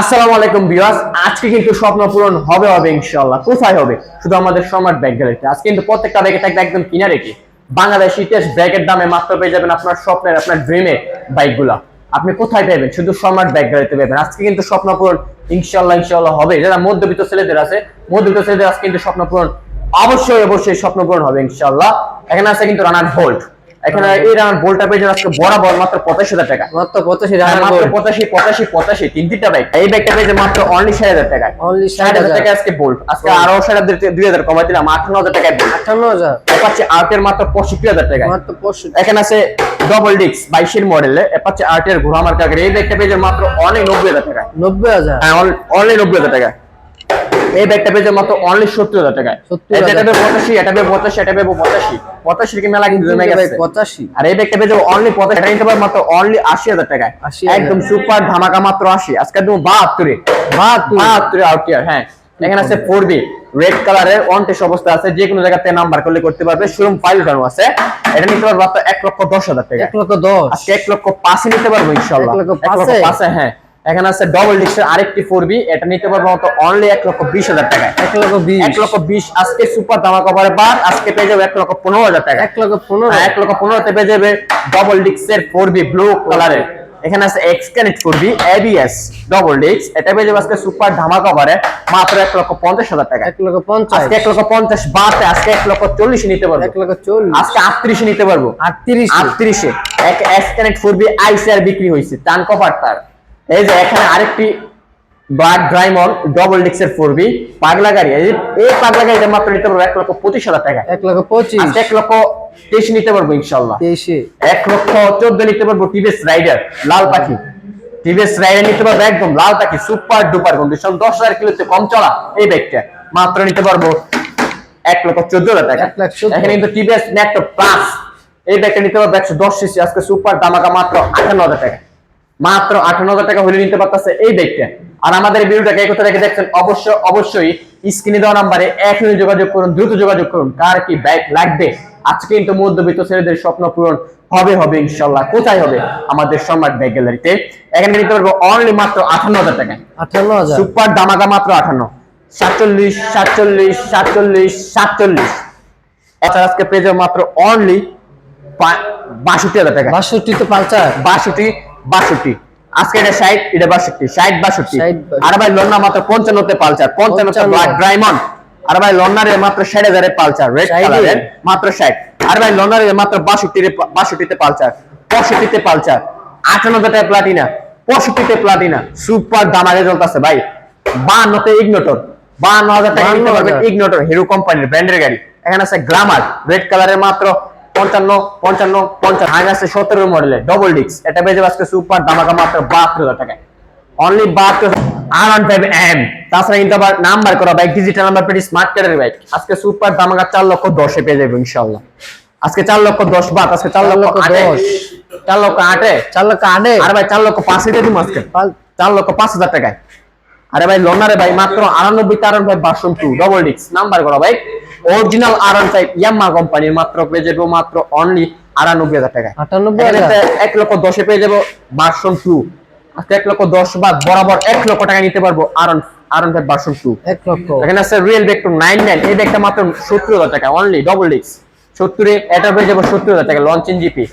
আসসালামু আলাইকুম আজকে কিন্তু স্বপ্ন পূরণ হবে হবে কোথায় হবে? শুধু আমাদের সম্রাট ব্যাগ গ্যালারিতে। আজকে কিন্তু প্রত্যেকটা ব্যাগে থাকবে একদম বাংলাদেশ ইতিহাস ব্যাগের দামে মাত্র পেয়ে যাবেন আপনার স্বপ্নের, আপনার ড্রিমের বাইকগুলা। আপনি কোথায় পাবেন? শুধু সম্রাট ব্যাগ গ্যালারিতে পাবেন। আজকে কিন্তু স্বপ্ন পূরণ ইনশাআল্লাহ ইনশাআল্লাহ হবে। যারা মধ্যবিত্ত ছেলেদের আছে, মধ্যবিত্ত ছেলেদের আজকে কিন্তু স্বপ্ন পূরণ অবশ্যই অবশ্যই স্বপ্ন পূরণ হবে ইনশাআল্লাহ। এখানে আছে কিন্তু রানার ভোল্ট এখানে এই রানার ভোল্টটা পেয়ে যাবেন আজকে বরাবর মাত্র পঁচাশি হাজার টাকা। মাত্র পঁচাশি হ্যাঁ, টাকা মাত্র পঁচাশি পঁচাশি পঁচাশি তিন তিনটা ব্যাগ এই ব্যাগটা পেয়েছে মাত্র অনলি ষাট হাজার টাকায়। অনলি ষাট হাজার টাকা আজকে বোল্ট আজকে। আরও ষাট হাজার দুই হাজার কমাই দিলাম আঠান্ন হাজার টাকায় বোল্ট আটান্ন হাজার। পাচ্ছে আর্টের মাত্র পঁয়ষট্টি হাজার টাকায়। মাত্র পঁয়ষট্টি। এখানে আছে ডবল ডিক্স বাইশের মডেলে পাচ্ছে আর্টের ঘোড়া মার্কা। এই ব্যাগটা পেয়েছে মাত্র অনলি নব্বই হাজার টাকায়। নব্বই হাজার। হ্যাঁ অনলি নব্বই হাজার টাকায়। এই ব্যাগটা পেয়েছে মাত্র অনলি সত্তর হাজার টাকায়। এটা পেবে পঁচাশি এটা পেবে পঁচাশি এটা পেবে পঁচাশি। পঁচাশি কি মেলা কিন্তু জমে গেছে। পঁচাশি। আর এই ব্যাগটা পেয়ে যাব অনলি পঁচাশ এটা নিতে পারব মাত্র অনলি আশি হাজার টাকায়। একদম সুপার ধামাকা মাত্র আশি। আজকে একদম বাহাত্তরে। বাহাত্তর। বাহাত্তরে আউটিয়ার হ্যাঁ। এখানে আছে ফোর বি রেড কালারের ওয়ান টেস্ট অবস্থা আছে। যে কোনো জায়গাতে নাম্বার করলে করতে পারবে। শোরুম ফাইল উঠানো আছে। এটা নিতে পারব মাত্র এক লক্ষ দশ হাজার টাকা এক লক্ষ দশ। আজকে এক লক্ষ পাঁচে নিতে পারব ইনশাল্লাহ এক লক্ষ? পাঁচে হ্যাঁ। এখানে আছে ডবল ডিস্কের আরেকটি ফোর বি এটা নিতে পারব মাত্র অনলি এক লক্ষ বিশ হাজার টাকা এক লক্ষ বিশ এক লক্ষ বিশ আজকে সুপার ধামাকা পরে বার আজকে পেয়ে যাবে এক লক্ষ পনেরো হাজার টাকা এক লক্ষ পনেরো হ্যাঁ, এক লক্ষ পনেরোতে পেয়ে যাবে ডবল ডিক্সের ফোর বি ব্লু কালারের এখানে আছে X Connect four B ABS double ডিক্স এটা পেয়ে যাবে আজকে সুপার ধামাকা পারে মাত্র এক লক্ষ পঞ্চাশ হাজার টাকা এক লক্ষ পঞ্চাশ আজকে এক লক্ষ পঞ্চাশ বাতে আজকে এক লক্ষ চল্লিশ নিতে পারব এক লক্ষ চল্লিশ আজকে আটত্রিশে নিতে পারব আটত্রিশ আটত্রিশে এক এক্সকানেক্ট ফোর বি আইসিআর বিক্রি হয়েছে টান কপার তার এই যে এখানে আরেকটি ব্ল্যাক ড্রাইমন ডবল ডিক্সের ফোর বি পাগলা গাড়ি। এই এই পাগলা গাড়িটা মাত্র নিতে পারব এক লক্ষ পঁচিশ হাজার টাকা এক লক্ষ পঁচিশ। আজকে এক লক্ষ তেইশ নিতে পারব ইনশাল্লাহ। তেইশে। এক লক্ষ চোদ্দ নিতে পারব টিভিএস রাইডার লাল পাখি। টিভিএস রাইডার নিতে পারব একদম লাল পাখি সুপার ডুপার কন্ডিশন দশ হাজার কিলোতে কম চলা এই ব্যাগটা মাত্র নিতে পারব এক লক্ষ চোদ্দ হাজার টাকা। এখানে কিন্তু টিভিএস ন্যাক্টো প্লাস এই ব্যাগটা নিতে পারব একশো দশ সিসি আজকে সুপার দামাকা মাত্র আটান্ন হাজার টাকা মাত্র আটান্ন হাজার টাকা হলে নিতে পারতেছে এই ব্যাগটা আর আমাদের ভিডিওটাকে এই কোথা থেকে দেখছেন অবশ্য অবশ্যই স্ক্রিনে দেওয়া নাম্বারে এখনই যোগাযোগ করুন দ্রুত যোগাযোগ করুন কার কি ব্যাগ লাগবে। আজকে কিন্তু মধ্যবিত্ত ছেলেদের স্বপ্ন পূরণ হবে হবে ইনশাল্লাহ কোথায় হবে? আমাদের সম্রাট ব্যাগ গ্যালারিতে এখানে নিতে পারব অনলি মাত্র আটান্ন হাজার টাকা। আটান্ন হাজার? সুপার দামাকা মাত্র আটান্ন সাতচল্লিশ সাতচল্লিশ সাতচল্লিশ সাতচল্লিশ। এছাড়া আজকে পেয়ে যাব মাত্র অনলি বাষট্টি হাজার টাকা। বাষট্টি তো পালচার বাষট্টি বাষট্টি। আজকে এটা ষাট এটা বাষট্টি। ষাট বাষট্টি। 60 আর ভাই লন্না মাত্র পঞ্চান্নতে পালচার পঞ্চান্নতে 55 ব্ল্যাক ডায়মন্ড আর ভাই লন্নারে মাত্র ষাট হাজারের পালচার রেড 60 কালারের মাত্র ষাট। আর ভাই লন্নারে মাত্র বাষট্টি বাষট্টিতে পালচার পঁয়ষট্টিতে পালচার আটান্নতে প্লাটিনা পঁয়ষট্টিতে প্লাটিনা সুপার দামাগে চলতেছে ভাই। বান্নতে ইগনোটর বান্ন হাজার টাকা নিতে 52,000 ইগনোটর হিরো কোম্পানির ব্র্যান্ডের গাড়ি। এখানে আছে গ্রামার রেড কালারের মাত্র পঞ্চান্ন পঞ্চান্ন পঞ্চান্ন। আগে আছে সতেরো মডেলের ডবল ডিক্স এটা বেজে আজকে সুপার দামাকা মাত্র বাহাত্তর হাজার টাকায়। অনলি বাহাত্তর আর ওয়ান ফাইভ এম তাছাড়া কিন্তু আবার নাম্বার করা bike digital number plate smart কার্ডের বাইক আজকে সুপার দামাকা চার লক্ষ দশে পেয়ে যাবে ইনশাল্লাহ আজকে চার লক্ষ দশ বাদ আজকে চার লক্ষ দশ। চার লক্ষ আটে? চার লক্ষ আটে। আর ভাই চার লক্ষ পাঁচে দিয়ে দিব আজকে। চার লক্ষ পাঁচ হাজার টাকায়। আরে ভাই লোনারে ভাই মাত্র আটানব্বই তারন ভাই বাসন টু ডবল ডিক্স নাম্বার করা ভাই। Original R one five Yamaha কোম্পানির মাত্র পেয়ে যাব মাত্র অনলি আটানব্বই হাজার টাকা আটানব্বই এক লক্ষ দশে পেয়ে যাব বাসন টু আজকে এক লক্ষ দশ বাদ বরাবর এক লক্ষ টাকা নিতে পারব আর R one five version two এক লক্ষ। এখানে আছে রিয়েল ভেক্টর নাইন নাইন এই ব্যাগটা মাত্র সত্তর হাজার টাকা অনলি ডবল ডিক্স সত্তরে এটা পেয়ে যাব সত্তর হাজার টাকা লঞ্চিং জিপি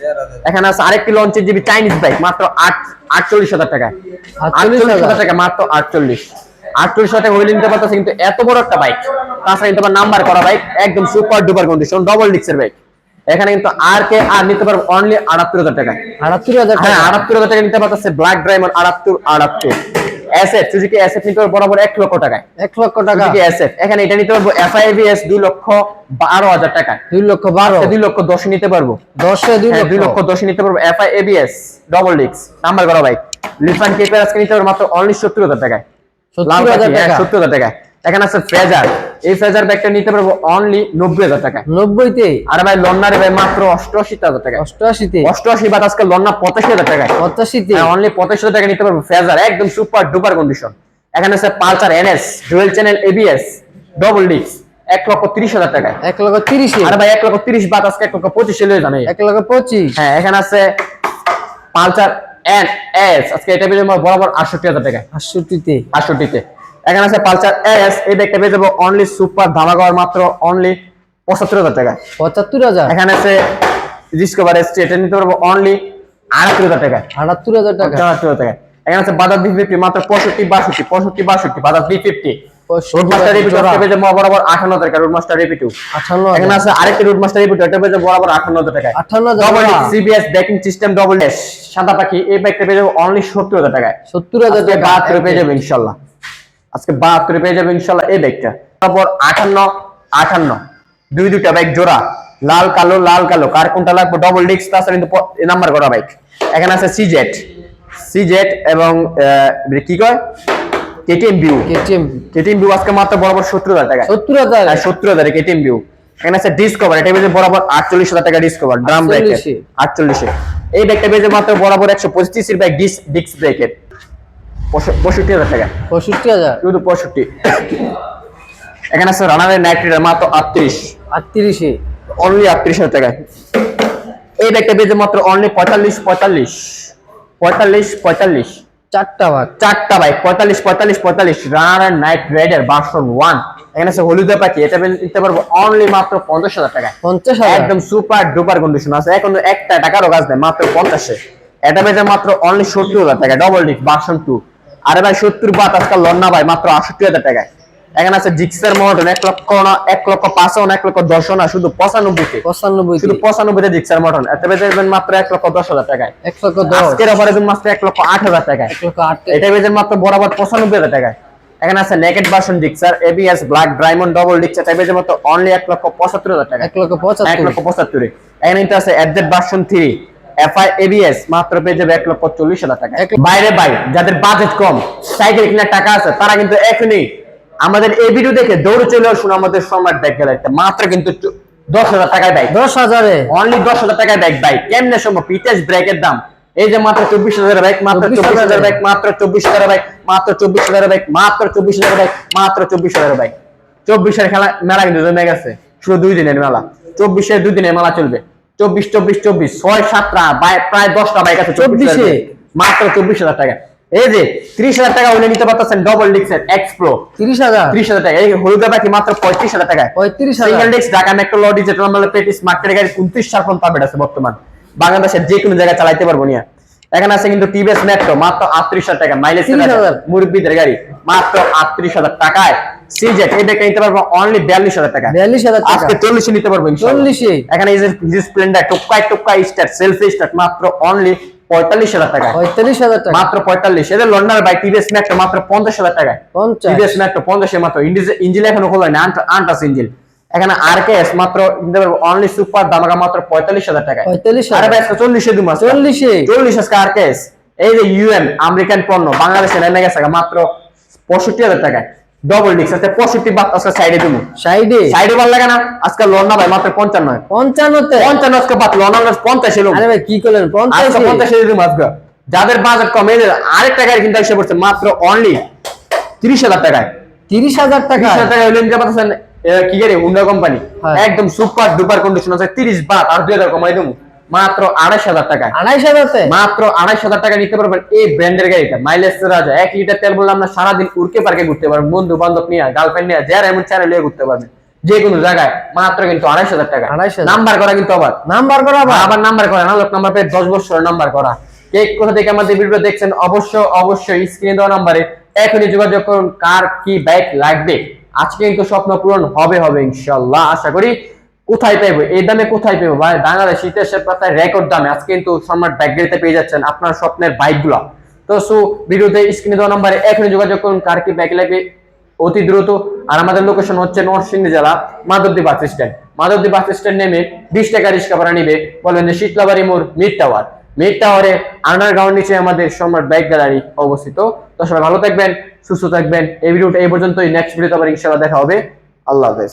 এখানে আছে আরেকটি লঞ্চিং জিপি চাইনিজ বাইক মাত্র আট আটচল্লিশ হাজার টাকা আটচল্লিশ হাজার টাকা মাত্র আটচল্লিশ। আটচল্লিশ টাকা হইলে নিতে পারতেছে কিন্তু এত বড় একটা বাইক তাছাড়া কিন্তু নাম্বার করা বাইক একদম সুপার ডুপার কন্ডিশন ডবল ডিক্সের বাইক এখানে কিন্তু আর কে আর নিতে পারব অনলি আটাত্তর হাজার টাকা। আটাত্তর হাজার হ্যাঁ আটাত্তর হাজার টাকা নিতে পারতেছে ব্ল্যাক ড্রাইমন্ড আটাত্তর আটাত্তর। অ্যাসেট সুজুকি অ্যাসেট নিতে পারব বরাবর এক লক্ষ টাকায়। এক লক্ষ টাকা। সুজুকি অ্যাসেট এখানে এটা নিতে পারব এফআইবিএস দুই লক্ষ বারো হাজার টাকা দুই লক্ষ বারো। দুই লক্ষ দশ নিতে পারব। দশে দুই হ্যাঁ, দুই লক্ষ দশ নিতে পারব এফআই এবিএস ডবল ডিক্স নাম্বার করা ভাই লিফান কেপের আজকে নিতে পারব মাত্র অনলি সত্তর হাজার টাকায়। সত্তর হাজার হ্যাঁ, টাকা। সত্তর হাজার টাকায় এখানে আছে ফ্রেজার এই ফ্রেজার ব্যাগটা নিতে পারব অনলি নব্বই হাজার টাকা নব্বইতে? আর ভাই লন্নারে ভাই মাত্র অষ্টআশি হাজার টাকা অষ্টআশিতে? অষ্টআশি বাদ আজকে লন্না পঁচাশি হাজার টাকায়। পঁচাশিতে? অনলি পঁচাশি হাজার টাকা নিতে পারব ফ্রেজার একদম সুপার ডুপার কন্ডিশন এখানে আছে Pulsar NS dual channel ABS double ডিক্স এক লক্ষ তিরিশ হাজার টাকায়। এক লক্ষ তিরিশে? আর ভাই এক লক্ষ তিরিশ বাদ আজকে এক লক্ষ পঁচিশে এক লক্ষ পঁচিশ? হ্যাঁ এখানে আছে পালসার এন এস। আজকে এটা পেয়ে যাব বরাবর আটষট্টি হাজার টাকা। আটষট্টিতে? আটষট্টিতে। এখানে আছে পালসার এস এই ব্যাগটা পেয়ে যাব অনলি সুপার ধামাকাওয়ার মাত্র অনলি পঁচাত্তর হাজার টাকা। পঁচাত্তর হাজার? এখানে আছে ডিসকভার এস এটা নিতে পারব অনলি আটাত্তর হাজার টাকা। আটাত্তর হাজার টাকা। আটাত্তর হাজার টাকা। এখানে আছে বাজাজ বি ফিফটি মাত্র পঁয়ষট্টি বাষট্টি পঁয়ষট্টি বাষট্টি বাজাজ বি ফিফটি রুট মাস্টার রিপিট জোড়া। পেয়ে বরাবর আঠান্ন হাজার টাকা রুট মাস্টার রিপিটু আঠান্ন এখানে আছে আরেকটি রুট মাস্টার রিপিট এটা পেয়ে বরাবর আঠান্ন হাজার টাকা আঠান্ন হাজার double CBS braking system double S সাদা পাখি এই ব্যাগটা অনলি টাকায়। টাকা যাবে আজকে যাবে ব্যাগটা তারপর আটান্ন আটান্ন দুই দুইটা বাইক জোড়া। লাল কালো লাল কালো। কার কোনটা লাগবে? ডবল ডিস্ক তাছাড়া কিন্তু নাম্বার করা বাইক এখানে আছে সিজেট সিজেট এবং কি কয়? KTM view KTM KTM view আজকে মাত্র বরাবর সত্তর হাজার টাকা। সত্তর হাজার। হ্যাঁ সত্তর হাজার কেটিএম ভিউ এখানে আছে ডিসকভার এটা বেজে বরাবর আটচল্লিশ হাজার টাকা ডিসকভার ড্রাম ব্রেকের 48 আটচল্লিশে। এই ব্যাগটা বেজে মাত্র বরাবর একশো পঁচিশের ব্যাগ ডিস ডিস্ক ব্রেকের পঁয়ষট্টি হাজার টাকা। পঁয়ষট্টি হাজার। শুধু পঁয়ষট্টি। এখানে আছে রানারের নাইট রাইডার মাত্র আটত্রিশ। আটত্রিশে। অনলি আটত্রিশ হাজার টাকা এই ব্যাগটা বেজে মাত্র অনলি পঁয়তাল্লিশ পঁয়তাল্লিশ। পঁয়তাল্লিশ পঁয়তাল্লিশ। চারটা বাইক চারটা বাইক পঁয়তাল্লিশ পঁয়তাল্লিশ পঁয়তাল্লিশ Runner Knight Rider version one এখানে আছে হলুদে পাখি এটা নিতে পারব অনলি মাত্র পঞ্চাশ হাজার টাকায়। পঞ্চাশ একদম সুপার ডুপার কন্ডিশন আছে। এখন একটা টাকারও কাজ নেই মাত্র পঞ্চাশে। এটা বেজে মাত্র অনলি সত্তর হাজার টাকা ডবল ডিক ভার্সন টু আরে ভাই সত্তর বাত আজকাল লন্না ভাই মাত্র আটষট্টি হাজার টাকায়। এখানে আছে জিক্সের মডেল এক লক্ষ এক লক্ষ পাঁচশো এক লক্ষ দশও না শুধু পঁচানব্বইতে পঁচানব্বই শুধু পঁচানব্বইতে জিক্সের মডেল এটা বেজে যাবেন মাত্র এক লক্ষ দশ হাজার টাকায় এক লক্ষ দশ আজকের অফারে মাত্র এক লক্ষ আট হাজার টাকায় এক লক্ষ আট এটা বেজের মাত্র বরাবর পঁচানব্বই হাজার টাকায় এখানে আছে naked version Gixxer ABS black diamond double Gixxer এটা বেজের মাত্র অনলি এক লক্ষ পঁচাত্তর হাজার টাকা এক লক্ষ এক লক্ষ পঁচাত্তরে এখানে এটা আছে অ্যাডজেট ভার্সন থ্রি এফআই এবিএস মাত্র পেয়ে যাবে এক লক্ষ চল্লিশ হাজার টাকা বাইরে বাই যাদের বাজেট কম সাইকেল কেনার টাকা আছে তারা কিন্তু এখনই আমাদের এই ভিডিও দেখে দৌড়ে চলে আসুন আমাদের সম্রাট ব্যাগ গ্যালারিতে মাত্র কিন্তু দশ হাজার টাকায় বাইক দশ হাজারে? অনলি দশ হাজার টাকায় বাইক বাইক কেমনে সম্ভব? পিটেস ব্রেকের দাম। এই যে মাত্র চব্বিশ হাজার বাইক মাত্র চব্বিশ হাজার বাইক মাত্র চব্বিশ হাজার বাইক মাত্র চব্বিশ হাজার বাইক মাত্র চব্বিশ হাজার বাইক মাত্র চব্বিশ হাজার বাইক চব্বিশের খেলা মেলা কিন্তু জমে গেছে। শুধু দুই দিনের মেলা। চব্বিশের দুই দিনের মেলা চলবে। চব্বিশ চব্বিশ চব্বিশ। ছয় সাতটা প্রায় দশটা বাইক আছে 24 চব্বিশে? মাত্র চব্বিশ হাজার টাকা। এই যে ত্রিশ হাজার টাকা হলে নিতে পারতেছেন ডবল ডিক্সের এক্স প্রো তিরিশ হাজার? ত্রিশ হাজার টাকা এই হলুদা বাকি মাত্র পঁয়ত্রিশ হাজার টাকা পঁয়ত্রিশ সিঙ্গেল ডিস্ক ঢাকা মেট্রো ল ডিজিটাল নাম্বার পেটিস মার্কেট গাড়ি উনত্রিশ আপডেট আছে বর্তমান। বাংলাদেশের যে কোনো জায়গায় চালাইতে পারব নিয়া। এখানে আছে কিন্তু টিভিএস মেট্রো মাত্র আটত্রিশ হাজার টাকা। মাইলেজ মুরব্বীদের গাড়ি মাত্র আটত্রিশ হাজার টাকায়। সিজেট নিতে পারব অনলি বিয়াল্লিশ হাজার টাকা বিয়াল্লিশ হাজার আজকে চল্লিশে নিতে পারব। চল্লিশে। এখানে এই যে স্প্লেন্ডার টুকাই টুকাই স্টার্ট সেলফি স্টার্ট মাত্র অনলি পঁয়তাল্লিশ হাজার টাকা পঁয়তাল্লিশ হাজার টাকা। মাত্র পঁয়তাল্লিশ। বাইক টিভিএস মেট্রো মাত্র পঞ্চাশ হাজার পঞ্চাশ। টিভিএস মেট্রো পঞ্চাশে মাত্র। এখনও খোলা আনটাস ইঞ্জিন এখানে আরকেএস মাত্র অনলি সুপার দামাকা মাত্র পঁয়তাল্লিশ হাজার টাকায়। পঁয়তাল্লিশ আরে হাজার ভাই আজকে চল্লিশে দু মাস চল্লিশে। চল্লিশ আজকে আরকেএস এই যে ইউএম আমেরিকান পণ্য বাংলাদেশে নেমে গেছে মাত্র পঁয়ষট্টি হাজার টাকায়। ডবল ডিক্স আজকে পঁয়ষট্টি বাদ আজকে সাইডে দিব সাইডে সাইডে ভালো লাগে না? আজকে লোন না ভাই মাত্র পঞ্চান্ন পঞ্চান্নতে? পঞ্চান্ন আজকে বাদ লোন পঞ্চাশ এলো আরে ভাই কি করলেন? আজকে পঞ্চাশ পঞ্চাশ এলো আজকে। যাদের বাজেট কম যে আরেকটা গাড়ি কিন্তু এসে পড়ছে মাত্র অনলি তিরিশ হাজার টাকায়। তিরিশ হাজার টাকা তিরিশ হাজার টাকা হলে নিতে পারতেছেন এ, কি গাড়ি? Honda company. একদম সুপার ডুপার কন্ডিশন আছে তিরিশ বাদ আর দুই হাজার কমাই দেবো মাত্র আড়াইশ হাজার টাকায় আড়াইশ হাজারতে মাত্র আড়াইশ হাজার টাকা নিতে পারবেন এই ব্র্যান্ডের গাড়িটা। মাইলেজ রাজা এক লিটার তেল বললে সারাদিন উড়কে পার্কে ঘুরতে পারবেন বন্ধু বান্ধব নিয়ে গার্লফ্রেন্ড নিয়ে যারা এমন চ্যানেল নিয়ে ঘুরতে পারবেন যে কোনো জায়গায় মাত্র কিন্তু আড়াইশ হাজার টাকা। 28,000 নাম্বার করা কিন্তু আবার। নাম্বার করা আবার? নাম্বার করা না লোক নাম্বার পেয়ে দশ বছরের নাম্বার করা। কে কোথা থেকে আমাদের ভিডিও দেখছেন অবশ্য অবশ্যই স্ক্রিনে দেওয়া নাম্বারে এখনই যোগাযোগ করুন কার কি বাইক লাগবে। আজকে কিন্তু স্বপ্ন পূরণ হবে হবে ইনশাল্লাহ। আশা করি কোথায় পাইবো? এই দামে কোথায় পাইবো? ভাই, বাংলাদেশ ইতিহাসের পাতায় রেকর্ড দামে। আজকে কিন্তু সম্রাট বাইক গাড়িতে পেয়ে যাচ্ছেন আপনার স্বপ্নের বাইকগুলো তো সো ভিডিওতে স্ক্রিনে দেওয়া নাম্বারে এখনই যোগাযোগ করুন, কার কি ব্যাগ লাগবে? অতি দ্রুত। আর আমাদের লোকেশন হচ্ছে নরসিংদী জেলা, Madhabdi bus stand Madhabdi bus stand নেমে বিশ টাকা রিক্সা ভাড়া নিবে, বলেন শীতলাবাড়ি মোড় মিড টাওয়ার মিড টাওয়ারে আন্ডারগ্রাউন্ড নিচে আমাদের সম্রাট ব্যাগ গ্যালারি অবস্থিত। তো, সবাই ভালো থাকবেন, সুস্থ থাকবেন। এই ভিডিওটা এই পর্যন্তই। নেক্সট ভিডিওতে আবার ইনশাআল্লাহ দেখা হবে। আল্লাহ হাফেজ।